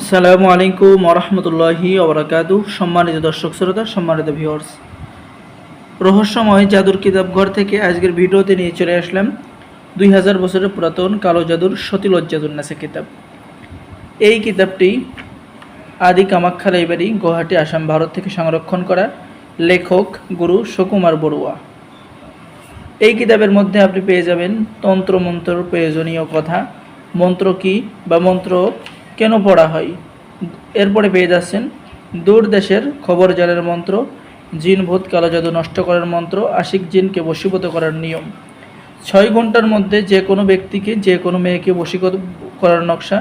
আসসালামু আলাইকুম ওরহমতুল্লাহি ওবরাকাতু সম্মানিত দর্শক শ্রোতা, সম্মানিত ভিউয়ার্স রহস্যময় জাদুর কিতাবঘর থেকে আজকের ভিডিওতে নিয়ে চলে আসলাম দুই হাজার বছরের পুরাতন কালো জাদুর সতিলজ্জাদুন্নাসে কিতাব। এই কিতাবটি আদি কামাখ্যা লাইব্রেরি, গুয়াহাটি, আসাম, ভারত থেকে সংরক্ষণ করা লেখক গুরু সুকুমার বড়ুয়া। এই কিতাবের মধ্যে আপনি পেয়ে যাবেন তন্ত্র মন্ত্র প্রয়োজনীয় কথা, মন্ত্র কি বা মন্ত্র কেন পড়া হয়? এরপরে পেয়ে যাচ্ছেন, দূর দেশের খবর জালের মন্ত্র, জিন ভূত কালো জাদু নষ্ট করার মন্ত্র, আশিক জিনকে বশীভূত করার নিয়ম। ছয় ঘণ্টার মধ্যে যে কোনো ব্যক্তিকে, যে কোনো মেয়েকে বশীভূত করার নকশা,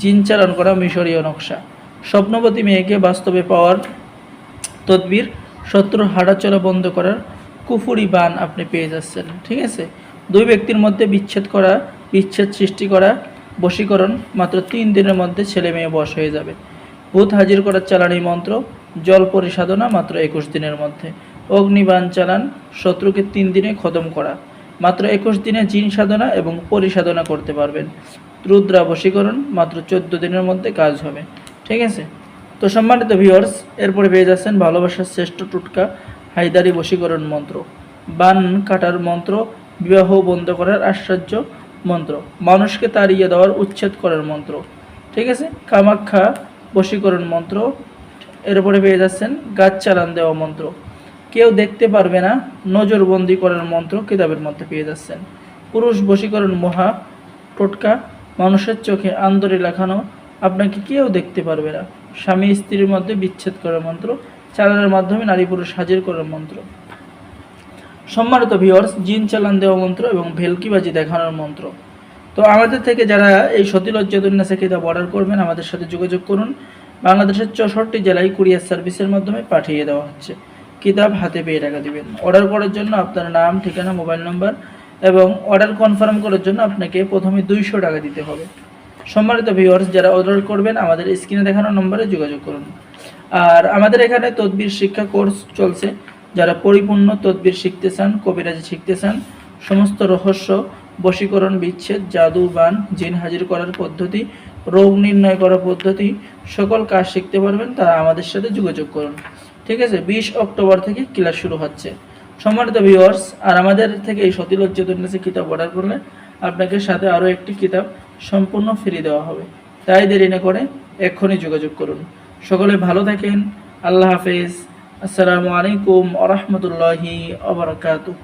জিন চালান করা মিশরীয় নকশা। স্বপ্নবতী মেয়েকে বাস্তবে পাওয়ার তদবির, শত্রুর হাঁটাচলা বন্ধ করার কুফুরি বান আপনি পেয়ে যাচ্ছেন, ঠিক আছে? দুই ব্যক্তির মধ্যে বিচ্ছেদ করা, বিচ্ছেদ সৃষ্টি করা বশীকরণ, মাত্র তিন দিনের মধ্যে ছেলে মেয়ে বশ হয়ে যাবে। ভূত হাজির করার চালানি মন্ত্র, জল পরিসাধনা, মাত্র একুশ দিনের মধ্যে। অগ্নিবান চালান, শত্রুকে তিন দিনে খতম করা। মাত্র একুশ দিনে জিন সাধনা এবং পরিসাধনা করতে পারবেন। রুদ্রা বশীকরণ, মাত্র চোদ্দ দিনের মধ্যে কাজ হবে। ঠিক আছে? তো সম্মানিত ভিউয়ার্স এরপরে পেয়ে যাচ্ছেন ভালোবাসার শ্রেষ্ঠ টুটকা, হায়দারি বশীকরণ মন্ত্র। বান কাটার মন্ত্র, বিবাহ বন্ধ করার আশ্চর্য মন্ত্র। মানুষকে তাড়িয়ে দেওয়ার উচ্ছেদ করার মন্ত্র। ঠিক আছে? কামাখ্যা বশীকরণ মন্ত্র। এরপরে পেয়ে যাচ্ছেন গাছ চালান দেওয়া মন্ত্র। কেউ দেখতে পারবে না, নজরবন্দি করার মন্ত্র কিতাবের মধ্যে পেয়ে যাচ্ছেন। পুরুষ বশীকরণ মহা টোটকা, মানুষের চোখে আন্দরে লেখানো আপনাকে কেউ দেখতে পারবে না। স্বামী স্ত্রীর মধ্যে বিচ্ছেদ করার মন্ত্র, চালানের মাধ্যমে নারী পুরুষ হাজির করার মন্ত্র। সম্মানিত ভিওর্স জিন চালান দেওয়া মন্ত্র এবং ভেলকিবাজি দেখানোর মন্ত্র। তো আমাদের থেকে যারা এই সতীলজ্জাদুন্নাসে কিতাব অর্ডার করবেন, আমাদের সাথে যোগাযোগ করুন। বাংলাদেশের চৌষট্টি জেলায় কুরিয়ার সার্ভিসের মাধ্যমে পাঠিয়ে দেওয়া হচ্ছে। কিতাব হাতে পেয়ে টাকা দেবেন। অর্ডার করার জন্য আপনার নাম, ঠিকানা, মোবাইল নম্বর এবং অর্ডার কনফার্ম করার জন্য আপনাকে প্রথমে দুইশো টাকা দিতে হবে। সম্মানিত ভিউয়ার্স যারা অর্ডার করবেন, আমাদের স্ক্রিনে দেখানো নম্বরে যোগাযোগ করুন। আর আমাদের এখানে তদবির শিক্ষা কোর্স চলছে। যারা পরিপূর্ণ তদবির শিখতে চান কবিরাজি শিখতে চান সমস্ত রহস্য, বশীকরণ, বিচ্ছেদ, জাদু, বান, জিন হাজির করার পদ্ধতি, রোগ নির্ণয় করার পদ্ধতি, সকল কাজ শিখতে পারবেন, তারা আমাদের সাথে যোগাযোগ করুন। ঠিক আছে, বিশ অক্টোবর থেকে ক্লাস শুরু হচ্ছে। সম্মানিত ভিউয়ার্স আর আমাদের থেকে এই সতিলজ্জতুন্নাসী কিতাব অর্ডার করলে আপনাকে সাথে আরও একটি কিতাব সম্পূর্ণ ফ্রি দেওয়া হবে। তাই দেরি না করে এক্ষুনি যোগাযোগ করুন। সকলে ভালো থাকেন, আল্লাহ হাফেজ। আসসালামু আলাইকুম আ রহমতুল্লাহি আবরকাতুহ